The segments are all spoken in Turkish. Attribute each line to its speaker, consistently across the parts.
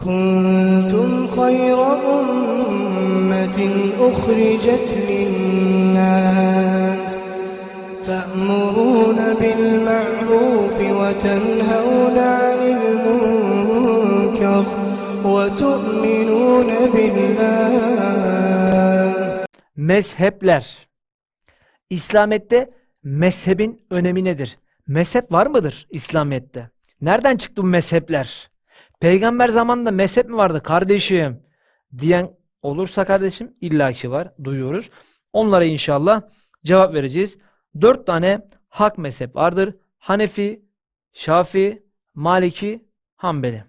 Speaker 1: كنتم خير أمة أخرجت للناس تأمرون بالمعروف وتنهون عن المنكر وتؤمنون بالله
Speaker 2: Mezhepler. İslamiyet'te mezhebin önemi nedir? Mezhep var mıdır İslamiyet'te? Nereden çıktı bu mezhepler? Peygamber zamanında mezhep mi vardı kardeşim? Diyen olursa kardeşim illaki var. Duyuyoruz. Onlara inşallah cevap vereceğiz. Dört tane hak mezhep vardır. Hanefi, Şafi, Maliki, Hanbeli.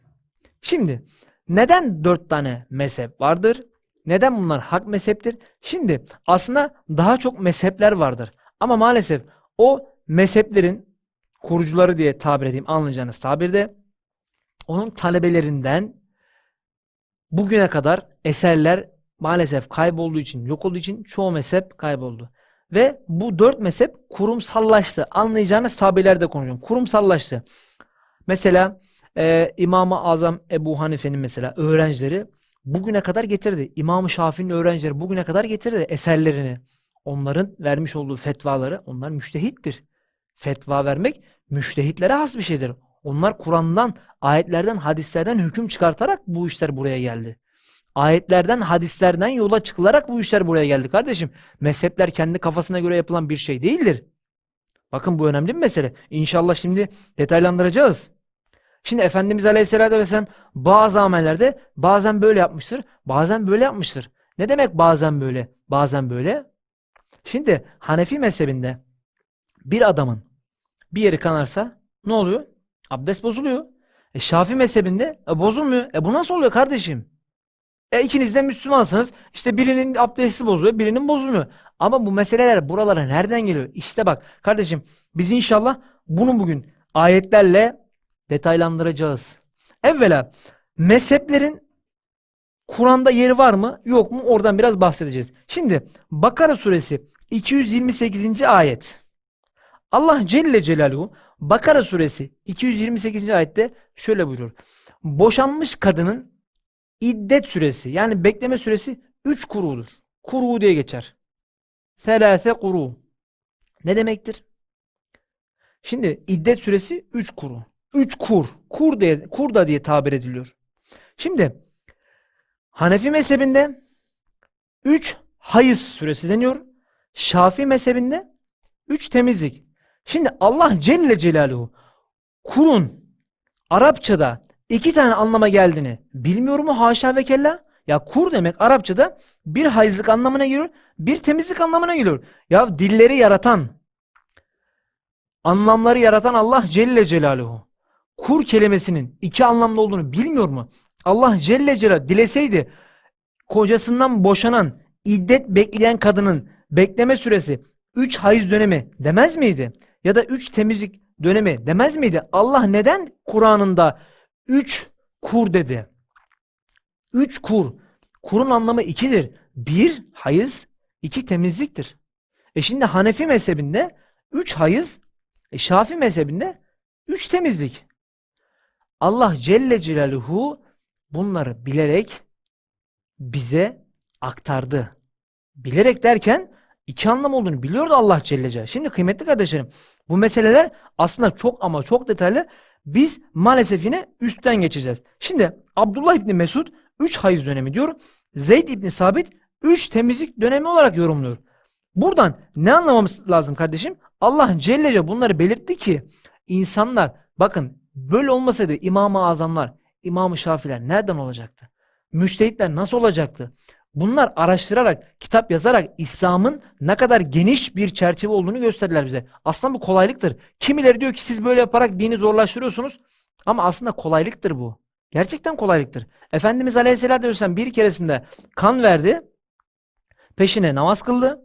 Speaker 2: Şimdi neden dört tane mezhep vardır? Neden bunlar hak mezheptir? Şimdi aslında daha çok mezhepler vardır. Ama maalesef o mezheplerin kurucuları diye tabir edeyim anlayacağınız tabirde onun talebelerinden bugüne kadar eserler maalesef kaybolduğu için, yok olduğu için çoğu mezhep kayboldu. Ve bu dört mezhep kurumsallaştı. Anlayacağınız tabirlerde konuşuyorum. Kurumsallaştı. Mesela e, İmam-ı Azam Ebu Hanife'nin mesela öğrencileri bugüne kadar getirdi. İmam-ı Şafii'nin öğrencileri bugüne kadar getirdi eserlerini. Onların vermiş olduğu fetvaları, onlar müştehittir. Fetva vermek müştehitlere has bir şeydir. Onlar Kur'an'dan, ayetlerden, hadislerden hüküm çıkartarak bu işler buraya geldi. Ayetlerden, hadislerden yola çıkılarak bu işler buraya geldi kardeşim. Mezhepler kendi kafasına göre yapılan bir şey değildir. Bakın bu önemli bir mesele. İnşallah şimdi detaylandıracağız. Şimdi Efendimiz Aleyhisselatü Vesselam bazı amellerde bazen böyle yapmıştır, bazen böyle yapmıştır. Ne demek bazen böyle, bazen böyle? Şimdi Hanefi mezhebinde bir adamın bir yeri kanarsa ne oluyor? Abdest bozuluyor. E Şafi mezhebinde e, bozulmuyor. E bu nasıl oluyor kardeşim? E ikiniz de Müslümansınız. İşte birinin abdesti bozuluyor, birinin bozulmuyor. Ama bu meseleler buralara nereden geliyor? İşte bak kardeşim biz inşallah bunu bugün ayetlerle detaylandıracağız. Evvela mezheplerin Kur'an'da yeri var mı? Yok mu? Oradan biraz bahsedeceğiz. Şimdi Bakara suresi 228. ayet. Allah Celle Celaluhu Bakara suresi 228. ayette şöyle buyuruyor. Boşanmış kadının iddet süresi yani bekleme süresi 3 kurudur. Kuru diye geçer. Selase kuru. Ne demektir? Şimdi iddet süresi 3 kuru. 3 kur. Kur diye kur da diye tabir ediliyor. Şimdi Hanefi mezhebinde 3 hayız süresi deniyor. Şafii mezhebinde 3 temizlik. Şimdi Allah Celle Celaluhu kurun Arapçada iki tane anlama geldiğini bilmiyor mu haşa ve kella? Ya kur demek Arapçada bir hayızlık anlamına geliyor, bir temizlik anlamına geliyor. Ya dilleri yaratan, anlamları yaratan Allah Celle Celaluhu. Kur kelimesinin iki anlamda olduğunu bilmiyor mu? Allah Celle Celaluhu dileseydi kocasından boşanan, iddet bekleyen kadının bekleme süresi 3 hayız dönemi demez miydi? Ya da 3 temizlik dönemi demez miydi? Allah neden Kur'an'ında 3 kur dedi? 3 kur. Kurun anlamı ikidir. Bir hayız, iki temizliktir. E şimdi Hanefi mezhebinde 3 hayız, e Şafi mezhebinde 3 temizlik. Allah Celle Celaluhu bunları bilerek bize aktardı. Bilerek derken iki anlam olduğunu biliyordu Allah Celle Celaluhu. Şimdi kıymetli kardeşlerim bu meseleler aslında çok ama çok detaylı. Biz maalesef yine üstten geçeceğiz. Şimdi Abdullah İbni Mesud 3 hayız dönemi diyor. Zeyd İbni Sabit 3 temizlik dönemi olarak yorumluyor. Buradan ne anlamamız lazım kardeşim? Allah Celle Celaluhu bunları belirtti ki insanlar bakın böyle olmasaydı İmam-ı Azamlar, İmam-ı Şafiler nereden olacaktı? Müştehitler nasıl olacaktı? Bunlar araştırarak, kitap yazarak İslam'ın ne kadar geniş bir çerçeve olduğunu gösterdiler bize. Aslında bu kolaylıktır. Kimileri diyor ki siz böyle yaparak dini zorlaştırıyorsunuz. Ama aslında kolaylıktır bu. Gerçekten kolaylıktır. Efendimiz Aleyhisselatü Vesselam bir keresinde kan verdi. Peşine namaz kıldı.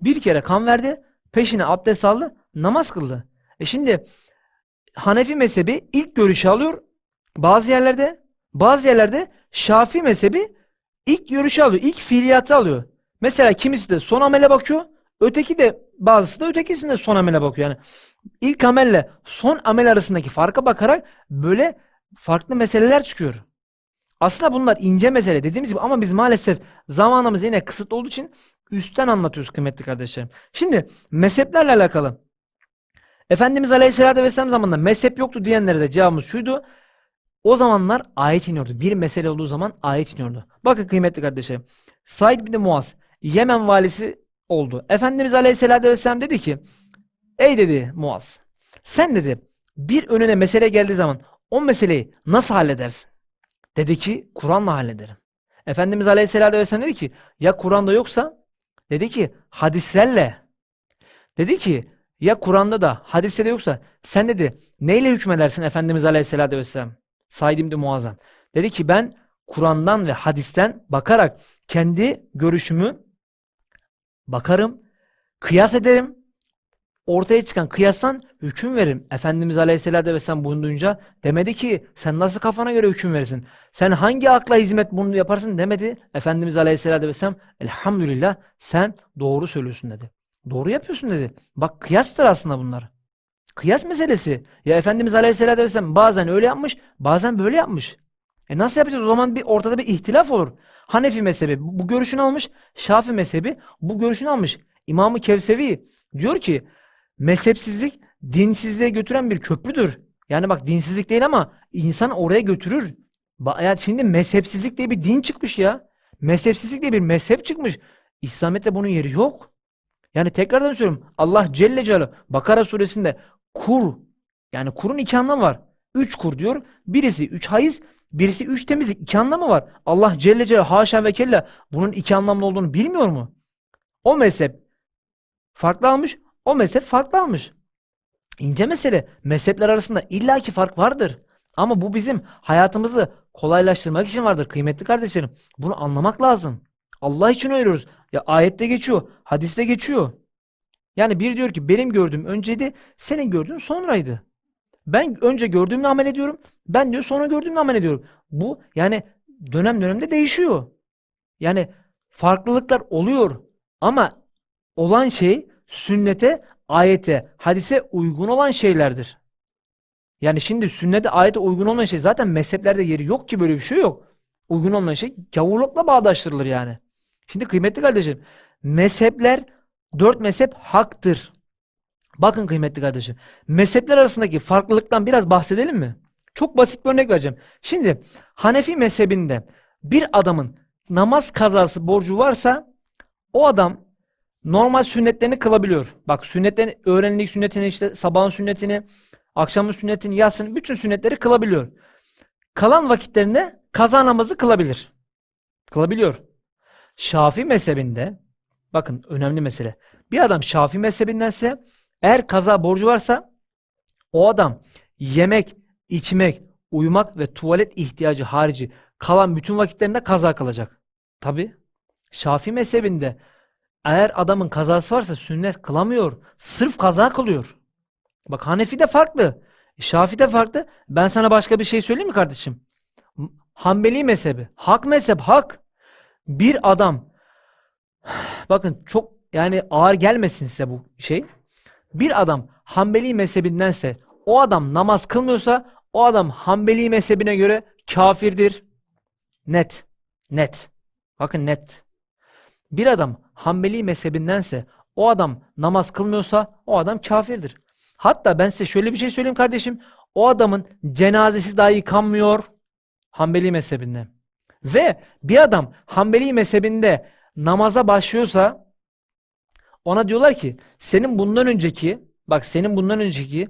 Speaker 2: Bir kere kan verdi. Peşine abdest aldı. Namaz kıldı. E şimdi Hanefi mezhebi ilk görüşü alıyor. Bazı yerlerde bazı yerlerde Şafii mezhebi ilk görüşü alıyor. ilk fiiliyatı alıyor. Mesela kimisi de son amele bakıyor. Öteki de bazısı da ötekisinde son amele bakıyor. Yani ilk amelle son amel arasındaki farka bakarak böyle farklı meseleler çıkıyor. Aslında bunlar ince mesele dediğimiz gibi ama biz maalesef zamanımız yine kısıtlı olduğu için üstten anlatıyoruz kıymetli kardeşlerim. Şimdi mezheplerle alakalı Efendimiz Aleyhisselatü Vesselam zamanında mezhep yoktu diyenlere de cevabımız şuydu. O zamanlar ayet iniyordu. Bir mesele olduğu zaman ayet iniyordu. Bakın kıymetli kardeşlerim. Said bin Muaz Yemen valisi oldu. Efendimiz Aleyhisselatü Vesselam dedi ki Ey dedi Muaz sen dedi bir önüne mesele geldiği zaman o meseleyi nasıl halledersin? Dedi ki Kur'an'la hallederim. Efendimiz Aleyhisselatü Vesselam dedi ki ya Kur'an'da yoksa dedi ki hadislerle dedi ki ya Kur'an'da da hadiste de yoksa sen dedi neyle hükmedersin Efendimiz Aleyhisselatü Vesselam? Said İbni Muazzam. Dedi ki ben Kur'an'dan ve hadisten bakarak kendi görüşümü bakarım, kıyas ederim. Ortaya çıkan kıyastan hüküm veririm. Efendimiz Aleyhisselatü Vesselam bunu duyunca demedi ki sen nasıl kafana göre hüküm verirsin? Sen hangi akla hizmet bunu yaparsın demedi. Efendimiz Aleyhisselatü Vesselam elhamdülillah sen doğru söylüyorsun dedi. Doğru yapıyorsun dedi. Bak kıyastır aslında bunlar. Kıyas meselesi. Ya Efendimiz Aleyhisselatü Vesselam bazen öyle yapmış, bazen böyle yapmış. E nasıl yapacağız? O zaman bir ortada bir ihtilaf olur. Hanefi mezhebi bu görüşünü almış, Şafi mezhebi bu görüşünü almış. İmam-ı Kevsevi diyor ki mezhepsizlik dinsizliğe götüren bir köprüdür. Yani bak dinsizlik değil ama insan oraya götürür. Ya şimdi mezhepsizlik diye bir din çıkmış ya. Mezhepsizlik diye bir mezhep çıkmış. İslamiyet'te bunun yeri yok. Yani tekrardan söylüyorum. Allah Celle Celaluhu Bakara suresinde kur yani kurun iki anlamı var. Üç kur diyor. Birisi üç hayız, birisi üç temizlik. İki anlamı var. Allah Celle Celaluhu haşa ve kella bunun iki anlamlı olduğunu bilmiyor mu? O mezhep farklı almış, o mezhep farklı almış. İnce mesele. Mezhepler arasında illaki fark vardır. Ama bu bizim hayatımızı kolaylaştırmak için vardır kıymetli kardeşlerim. Bunu anlamak lazım. Allah için ölüyoruz. Ya ayette geçiyor, hadiste geçiyor. Yani bir diyor ki benim gördüğüm önceydi, senin gördüğün sonraydı. Ben önce gördüğümle amel ediyorum, ben diyor sonra gördüğümle amel ediyorum. Bu yani dönem dönemde değişiyor. Yani farklılıklar oluyor ama olan şey sünnete, ayete, hadise uygun olan şeylerdir. Yani şimdi sünnete, ayete uygun olmayan şey zaten mezheplerde yeri yok ki böyle bir şey yok. Uygun olmayan şey gavurlukla bağdaştırılır yani. Şimdi kıymetli kardeşim, mezhepler, dört mezhep haktır. Bakın kıymetli kardeşim, mezhepler arasındaki farklılıktan biraz bahsedelim mi? Çok basit bir örnek vereceğim. Şimdi Hanefi mezhebinde bir adamın namaz kazası borcu varsa o adam normal sünnetlerini kılabiliyor. Bak sünnetlerini, öğrenlik sünnetini işte sabahın sünnetini, akşamın sünnetini, yatsın bütün sünnetleri kılabiliyor. Kalan vakitlerinde kaza namazı kılabilir. Kılabiliyor. Şafii mezhebinde bakın önemli mesele. Bir adam Şafii mezhebindense eğer kaza borcu varsa o adam yemek, içmek, uyumak ve tuvalet ihtiyacı harici kalan bütün vakitlerinde kaza kılacak. Tabi. Şafii mezhebinde eğer adamın kazası varsa sünnet kılamıyor. Sırf kaza kılıyor. Bak Hanefi de farklı. Şafii de farklı. Ben sana başka bir şey söyleyeyim mi kardeşim? Hanbeli mezhebi. Hak mezhep hak. Bir adam bakın çok yani ağır gelmesin size bu şey. Bir adam Hanbeli mezhebindense o adam namaz kılmıyorsa o adam Hanbeli mezhebine göre kafirdir. Net. Net. Bakın net. Bir adam Hanbeli mezhebindense o adam namaz kılmıyorsa o adam kafirdir. Hatta ben size şöyle bir şey söyleyeyim kardeşim. O adamın cenazesi dahi yıkanmıyor Hanbeli mezhebinde. Ve bir adam Hanbeli mezhebinde namaza başlıyorsa ona diyorlar ki senin bundan önceki bak senin bundan önceki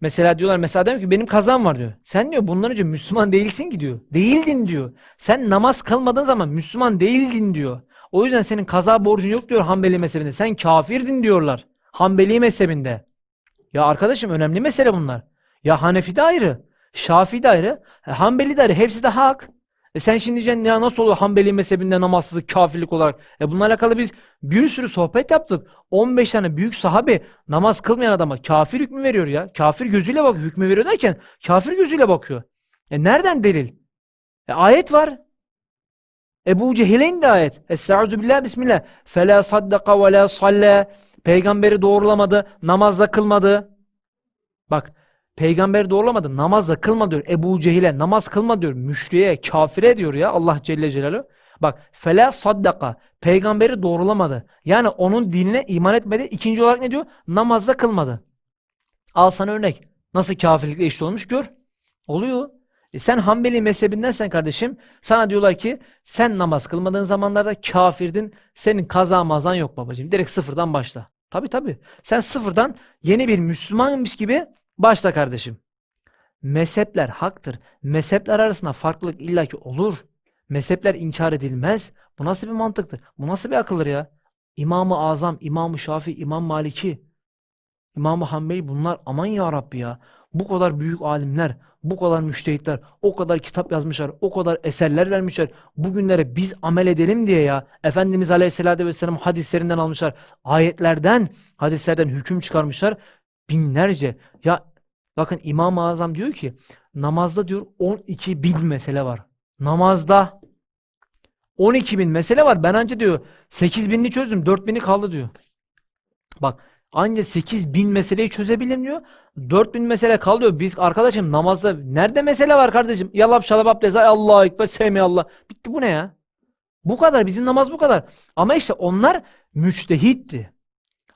Speaker 2: mesela diyorlar mesela diyor ki benim kazam var diyor. Sen diyor bundan önce Müslüman değilsin ki diyor. Değildin diyor. Sen namaz kılmadığın zaman Müslüman değildin diyor. O yüzden senin kaza borcun yok diyor Hanbeli mezhebinde. Sen kafirdin diyorlar. Hanbeli mezhebinde. Ya arkadaşım önemli mesele bunlar. Ya Hanefi de ayrı. Şafii de ayrı. Hanbeli de ayrı. Hepsi de hak. E sen şimdi diyeceksin ya nasıl olur Hanbeli mezhebinde namazsızlık kafirlik olarak. E bununla alakalı biz bir sürü sohbet yaptık. 15 tane büyük sahabe namaz kılmayan adama kafir hükmü veriyor ya. Kafir gözüyle bak hükmü veriyor derken kafir gözüyle bakıyor. E nereden delil? E ayet var. Ebu Cehil'in de ayet. Estaizu billah bismillah. Fela saddaka ve la salle. Peygamberi doğrulamadı. Namazda kılmadı. Bak Peygamber doğrulamadı. Namaz da kılma diyor. Ebu Cehil'e namaz kılma diyor. Müşriye, kafire diyor ya Allah Celle Celaluhu. Bak fela saddaka. Peygamberi doğrulamadı. Yani onun dinine iman etmedi. İkinci olarak ne diyor? Namazda kılmadı. Al sana örnek. Nasıl kafirlikle eşit olmuş gör. Oluyor. E sen Hanbeli mezhebindensen kardeşim sana diyorlar ki sen namaz kılmadığın zamanlarda kafirdin. Senin kaza mazan yok babacığım. Direkt sıfırdan başla. Tabi tabi. Sen sıfırdan yeni bir Müslümanmış gibi başla kardeşim. Mezhepler haktır. Mezhepler arasında farklılık illaki olur. Mezhepler inkar edilmez. Bu nasıl bir mantıktır? Bu nasıl bir akıldır ya? İmam-ı Azam, İmam-ı Şafii, İmam Maliki, İmam-ı Hanbeli bunlar aman ya Rabbi ya. Bu kadar büyük alimler, bu kadar müştehitler, o kadar kitap yazmışlar, o kadar eserler vermişler. Bugünlere biz amel edelim diye ya. Efendimiz Aleyhisselatü Vesselam hadislerinden almışlar. Ayetlerden, hadislerden hüküm çıkarmışlar. Binlerce. Ya bakın İmam-ı Azam diyor ki namazda diyor 12 bin mesele var. Namazda 12 bin mesele var. Ben anca diyor 8 binini çözdüm. 4 bini kaldı diyor. Bak anca 8 bin meseleyi çözebilirim diyor. 4 bin mesele kalıyor. Biz arkadaşım namazda nerede mesele var kardeşim? Yalap şalap abdest. ay Allahu Ekber. Semiyallah. Bitti bu ne ya? Bu kadar. Bizim namaz bu kadar. Ama işte onlar müçtehitti.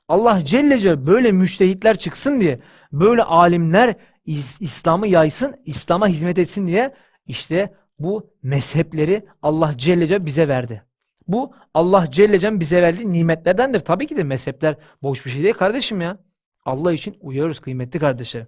Speaker 2: Allah Celle böyle müçtehitler çıksın diye, böyle alimler İs- İslam'ı yaysın, İslam'a hizmet etsin diye işte bu mezhepleri Allah Celle Celle bize verdi. Bu Allah Celle Celle bize verdiği nimetlerdendir. Tabii ki de mezhepler boş bir şey değil kardeşim ya. Allah için uyarıyoruz kıymetli kardeşlerim.